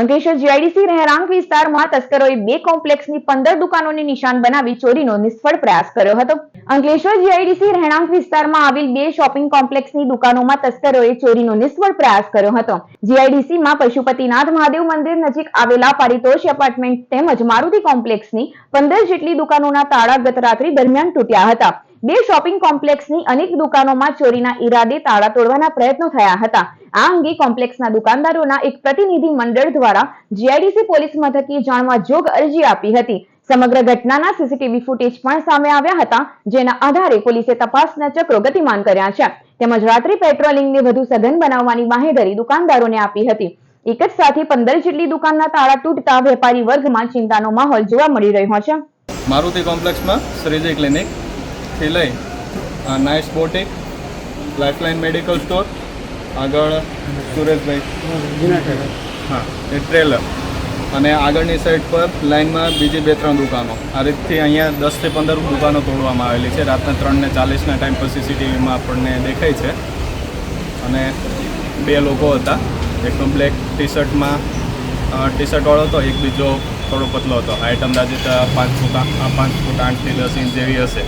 Ankleshwar GIDC રહેણાંક વિસ્તારમાં તસ્કરોએ બે કોમ્પ્લેક્સની પંદર દુકાનોને નિશાન બનાવી ચોરીનો નિષ્ફળ પ્રયાસ કર્યો હતો. અંકલેશ્વર જીઆઈડીસી રહેણાંક વિસ્તારમાં આવેલ બે શોપિંગ કોમ્પ્લેક્સની દુકાનોમાં તસ્કરોએ ચોરીનો નિષ્ફળ પ્રયાસ કર્યો હતો. જીઆઈડીસીમાં પશુપતિનાથ મહાદેવ મંદિર નજીક આવેલા પારિતોષ એપાર્ટમેન્ટ તેમજ મારુતિ કોમ્પ્લેક્સની પંદર જેટલી દુકાનોના તાળા ગત રાત્રિ દરમિયાન તૂટ્યા હતા. બે શોપિંગ કોમ્પ્લેક્સની અનેક દુકાનોમાં ચોરીના ઈરાદે તાળા તોડવાના પ્રયત્નો થયા હતા. આ અંગે કોમ્પ્લેક્સના દુકાનદારોના એક પ્રતિનિધિ મંડળ દ્વારા જીઆઈડીસી પોલીસ મથકે જાણવા જોગ અરજી આપી હતી. સમગ્ર ઘટનાના સીસીટીવી ફૂટેજ પણ સામે આવ્યા હતા, જેના આધારે પોલીસે તપાસના ચક્રો ગતિમાન કર્યા છે. તેમજ રાત્રિ પેટ્રોલિંગને વધુ સઘન બનાવવાની બાહેધરી દુકાનદારોને આપી હતી. એક જ સાથે પંદર જેટલી દુકાનના તાળા તૂટતા વેપારી વર્ગમાં ચિંતાનો માહોલ જોવા મળી રહ્યો છે. મારુતિ કોમ્પ્લેક્સમાં શ્રીજી ક્લિનિક, થી લઈ nice boutique, lifeline medical store આગળ સુરેશભાઈ. હા, એ ટ્રેલર અને આગળની સાઈડ પર લાઇનમાં બીજી બે ત્રણ દુકાનો. આ રીતથી અહીંયા દસથી પંદર દુકાનો તોડવામાં આવેલી છે. રાતના ત્રણને ચાલીસના ટાઈમ પર સીસીટીવીમાં આપણને દેખાય છે. અને બે લોકો હતા. એકનો બ્લેક ટી શર્ટમાં ટી શર્ટવાળો હતો, એક બીજો થોડો પતલો હતો. હાઇટ અંદાજે પાંચ ફૂટ પાંચ ફૂટ આઠથી દસ ઇંચ જેવી હશે.